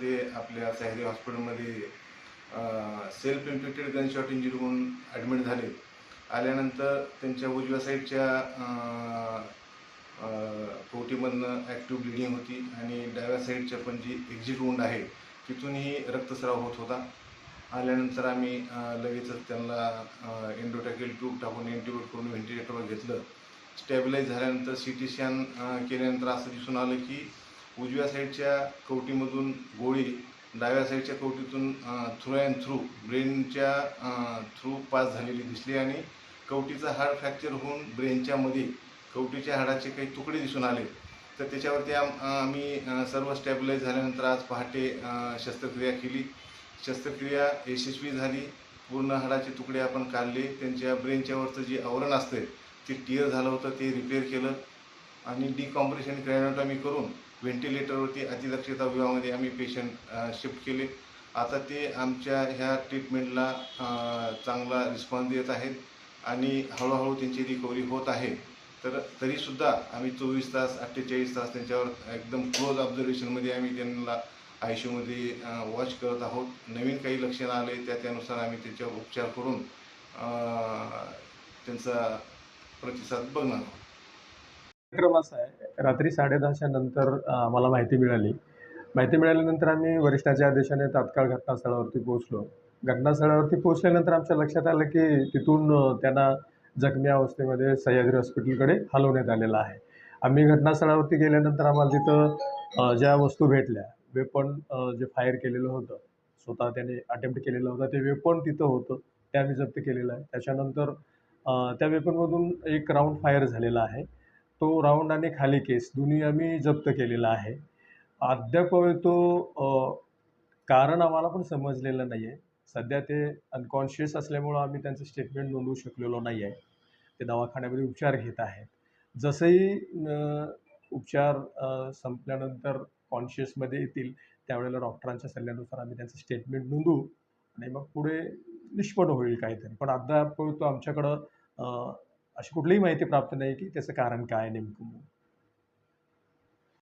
ते आपल्या सायरी हॉस्पिटलमध्ये सेल्फ इन्फेक्टेड गनशॉट इंजुरी होऊन ॲडमिट झाले. आल्यानंतर त्यांच्या उजव्या साईडच्या पोटीमधनं ॲक्टिव्ह ब्लिडिंग होती आणि डाव्या साईडच्या पण जी एक्झिट वुंड आहे तिथूनही रक्तस्राव होत होता. आल्यानंतर आम्ही लगेचच त्यांना एन्डोटॅकेल ट्यूब टाकून इंटिब्यूट करून व्हेंटिलेटरवर घेतलं. स्टॅबिलाईज झाल्यानंतर सी टी स्कॅन केल्यानंतर असं दिसून आलं की उजव्या साईडच्या कवटीमधून गोळी डाव्या साईडच्या कवटीतून थ्रू अँड थ्रू ब्रेनच्या थ्रू पास झालेली दिसली आणि कवटीचं हाड फ्रॅक्चर होऊन ब्रेनच्या मध्ये कवटीच्या हाडाचे काही तुकडे दिसून आले. तर त्याच्यावरती आम आम्ही सर्व स्टॅबिलाईज झाल्यानंतर आज पहाटे शस्त्रक्रिया केली. शस्त्रक्रिया यशस्वी झाली. पूर्ण हाडाचे तुकडे आपण काढले. त्यांच्या ब्रेनच्यावरचं जे आवरण असतं ते टिअर झालं होतं ते रिपेअर केलं. आणि डिकॉम्प्रेशन क्रॅनोटॉमी करून व्हेंटिलेटरवरती अतिदक्षता विभागामध्ये आम्ही पेशंट शिफ्ट केले. आता ते आमच्या ह्या ट्रीटमेंटला चांगला रिस्पॉन्स देत आहेत आणि हळूहळू त्यांची रिकव्हरी होत आहे. तर तरीसुद्धा आम्ही चोवीस तास अठ्ठेचाळीस तास त्यांच्यावर एकदम क्लोज ऑब्झर्वेशनमध्ये आम्ही त्यांना आय वॉच करत आहोत. नवीन काही लक्षणं आले त्या त्यानुसार आम्ही त्याच्यावर उपचार करून त्यांचा प्रतिसाद बघणार आहोत. कार्यक्रम असा आहे. रात्री साडेदहाच्या नंतर आम्हाला माहिती मिळाली. माहिती मिळाल्यानंतर आम्ही वरिष्ठाच्या आदेशाने तात्काळ घटनास्थळावरती पोहोचलो. घटनास्थळावरती पोहोचल्यानंतर आमच्या लक्षात आलं की तिथून त्यांना जखमी अवस्थेमध्ये सह्याद्री हॉस्पिटलकडे हलवण्यात आलेलं आहे. आम्ही घटनास्थळावरती गेल्यानंतर आम्हाला तिथं ज्या वस्तू भेटल्या वेपन जे फायर केलेलं होतं स्वतः त्याने अटेम्प्ट केलेलं होतं ते वेपन तिथं होतं ते आम्ही जप्त केलेलं आहे. त्याच्यानंतर त्या वेपनमधून एक राऊंड फायर झालेला आहे. तो राऊंड आणि खाली केस दोन्ही आम्ही जप्त केलेला आहे. अद्याप तो कारण आम्हाला पण समजलेलं नाही आहे सध्या ते अनकॉन्शियस असल्यामुळं आम्ही त्यांचं स्टेटमेंट नोंदवू शकलेलो नाही आहे ते दवाखान्यामध्ये उपचार घेत आहेत. जसंही उपचार संपल्यानंतर कॉन्शियसमध्ये येतील त्यावेळेला डॉक्टरांच्या सल्ल्यानुसार आम्ही त्यांचं स्टेटमेंट नोंदवू आणि मग पुढे निष्पन्न होईल काहीतरी. पण अद्याप तो आमच्याकडं अशी कुठलीही माहिती प्राप्त नाही की त्याचं कारण काय नेमकं.